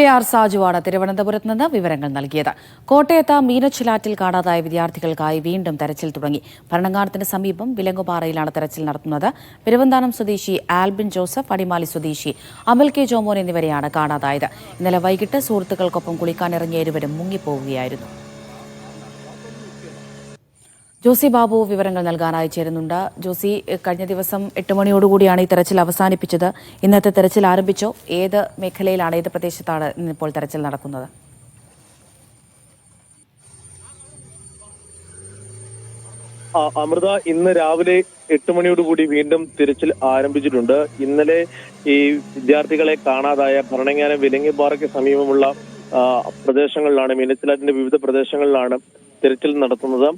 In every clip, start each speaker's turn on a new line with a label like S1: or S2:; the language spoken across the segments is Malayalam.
S1: കെ ആർ സാജുവാണ് തിരുവനന്തപുരത്ത് നിന്ന് വിവരങ്ങൾ നൽകിയത്. കോട്ടയത്ത് മീനച്ചിലാറ്റിൽ കാണാതായ വിദ്യാർത്ഥികൾക്കായി വീണ്ടും തെരച്ചിൽ തുടങ്ങി. ഭരണങ്ങാനത്തിന് സമീപം വിലങ്ങുപാറയിലാണ് തെരച്ചിൽ നടത്തുന്നത്. പെരുവന്താനം സ്വദേശി ആൽബിൻ ജോസഫ് അടിമാലി സ്വദേശി അമൽ കെ ജോമോൻ എന്നിവരെയാണ് കാണാതായത്. ഇന്നലെ വൈകിട്ട് സുഹൃത്തുക്കൾക്കൊപ്പം കുളിക്കാനിറങ്ങിയ ഇരുവരും മുങ്ങിപ്പോവുകയായിരുന്നു. ജോസി ബാബു വിവരങ്ങൾ നൽകാനായി ചേരുന്നുണ്ട്. ജോസി കഴിഞ്ഞ ദിവസം എട്ട് മണിയോടുകൂടിയാണ് ഈ തെരച്ചിൽ അവസാനിപ്പിച്ചത്. ഇന്നത്തെ തെരച്ചിൽ ആരംഭിച്ചോ? ഏത് മേഖലയിലാണ് ഏത് പ്രദേശത്താണ് ഇന്നിപ്പോൾ തെരച്ചിൽ നടക്കുന്നത്?
S2: അമൃത ഇന്ന് രാവിലെ എട്ട് മണിയോടുകൂടി വീണ്ടും തിരച്ചിൽ ആരംഭിച്ചിട്ടുണ്ട്. ഇന്നലെ ഈ വിദ്യാർത്ഥികളെ കാണാതായ ഭരണങ്ങാനം വിലങ്ങിപ്പാറയ്ക്ക് സമീപമുള്ള പ്രദേശങ്ങളിലാണ് മീനച്ചിലാറ്റിന്റെ വിവിധ പ്രദേശങ്ങളിലാണ് തിരച്ചിൽ നടത്തുന്നത്.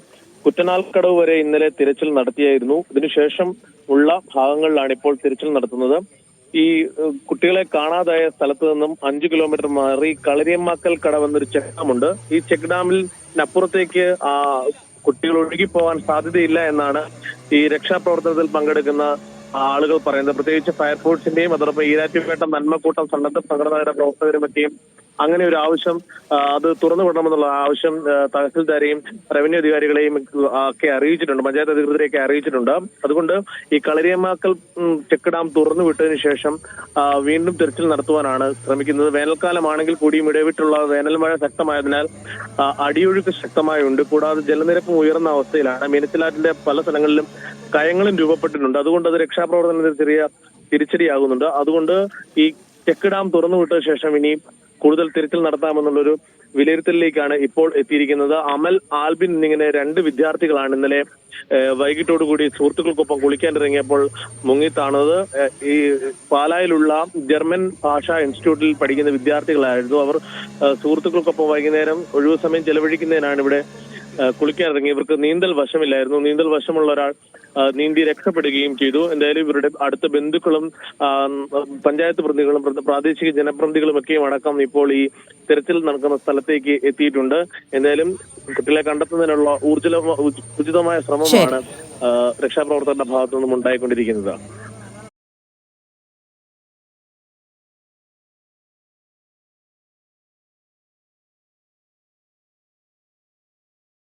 S2: കുറ്റനാൽക്കടവ് വരെ ഇന്നലെ തിരച്ചിൽ നടത്തിയായിരുന്നു. ഇതിനുശേഷം ഉള്ള ഭാഗങ്ങളിലാണ് ഇപ്പോൾ തിരച്ചിൽ നടത്തുന്നത്. ഈ കുട്ടികളെ കാണാതായ സ്ഥലത്ത് നിന്നും അഞ്ചു കിലോമീറ്റർ മാറി കളരിയമ്മാക്കൽ കടവ് എന്നൊരു ചെക്ക് ഡാമുണ്ട് ഈ ചെക്ക് ഡാമിനപ്പുറത്തേക്ക് ആ കുട്ടികൾ ഒഴുകിപ്പോവാൻ സാധ്യതയില്ല എന്നാണ് ഈ രക്ഷാപ്രവർത്തനത്തിൽ പങ്കെടുക്കുന്ന ആളുകൾ പറയുന്നത്. പ്രത്യേകിച്ച് ഫയർഫോഴ്സിന്റെയും അതോടൊപ്പം ഈരാറ്റുപേട്ട നന്മക്കൂട്ടം സന്നദ്ധ സംഘടനയുടെ പ്രവർത്തകരും പറ്റിയും അങ്ങനെ ഒരു ആവശ്യം അത് തുറന്നു വിടണമെന്നുള്ള ആവശ്യം തഹസിൽദാരെയും റവന്യൂ അധികാരികളെയും ഒക്കെ അറിയിച്ചിട്ടുണ്ട് പഞ്ചായത്ത് അധികൃതരെയൊക്കെ അറിയിച്ചിട്ടുണ്ട്. അതുകൊണ്ട് ഈ കളരിയമാക്കൽ ചെക്ക് ഡാം തുറന്നു വിട്ടതിന് ശേഷം വീണ്ടും തെരച്ചിൽ നടത്തുവാനാണ് ശ്രമിക്കുന്നത്. വേനൽക്കാലമാണെങ്കിൽ കൂടിയും ഇടവിട്ടുള്ള വേനൽ മഴ ശക്തമായതിനാൽ അടിയൊഴുക്ക് ശക്തമായുണ്ട്. കൂടാതെ ജലനിരപ്പും ഉയർന്ന അവസ്ഥയിലാണ്. മീനച്ചിലാറ്റിന്റെ പല സ്ഥലങ്ങളിലും കയങ്ങളും രൂപപ്പെട്ടിട്ടുണ്ട്. അതുകൊണ്ട് അത് രക്ഷാപ്രവർത്തനത്തിന് ചെറിയ തിരിച്ചടിയാകുന്നുണ്ട്. അതുകൊണ്ട് ഈ ചെക്ക് ഡാം തുറന്നു വിട്ട ശേഷം ഇനി കൂടുതൽ തിരച്ചിൽ നടത്താമെന്നുള്ളൊരു വിലയിരുത്തലിലേക്കാണ് ഇപ്പോൾ എത്തിയിരിക്കുന്നത്. അമൽ ആൽബിൻ എന്നിങ്ങനെ രണ്ട് വിദ്യാർത്ഥികളാണ് ഇന്നലെ വൈകിട്ടോടുകൂടി സുഹൃത്തുക്കൾക്കൊപ്പം കുളിക്കാനിറങ്ങിയപ്പോൾ മുങ്ങിത്താണത്. ഈ പാലായിലുള്ള ജർമ്മൻ ഭാഷാ ഇൻസ്റ്റിറ്റ്യൂട്ടിൽ പഠിക്കുന്ന വിദ്യാർത്ഥികളായിരുന്നു അവർ. സുഹൃത്തുക്കൾക്കൊപ്പം വൈകുന്നേരം ഒഴിവു സമയം ചെലവഴിക്കുന്നതിനാണ് ഇവിടെ കുളിക്കാനിറങ്ങി ഇവർക്ക് നീന്തൽ വശമില്ലായിരുന്നു. നീന്തൽ വശമുള്ള ഒരാൾ നീന്തി രക്ഷപ്പെടുകയും ചെയ്തു. എന്തായാലും ഇവരുടെ അടുത്ത ബന്ധുക്കളും പഞ്ചായത്ത് പ്രതിനിധികളും പ്രാദേശിക ജനപ്രതിനിധികളും ഒക്കെയും അടക്കം ഇപ്പോൾ ഈ തെരച്ചിൽ നടക്കുന്ന സ്ഥലത്തേക്ക് എത്തിയിട്ടുണ്ട്. എന്തായാലും കുട്ടികളെ കണ്ടെത്തുന്നതിനുള്ള ഊർജ ഉചിതമായ ശ്രമമാണ് രക്ഷാപ്രവർത്തകരുടെ ഭാഗത്തു നിന്നും ഉണ്ടായിക്കൊണ്ടിരിക്കുന്നത്.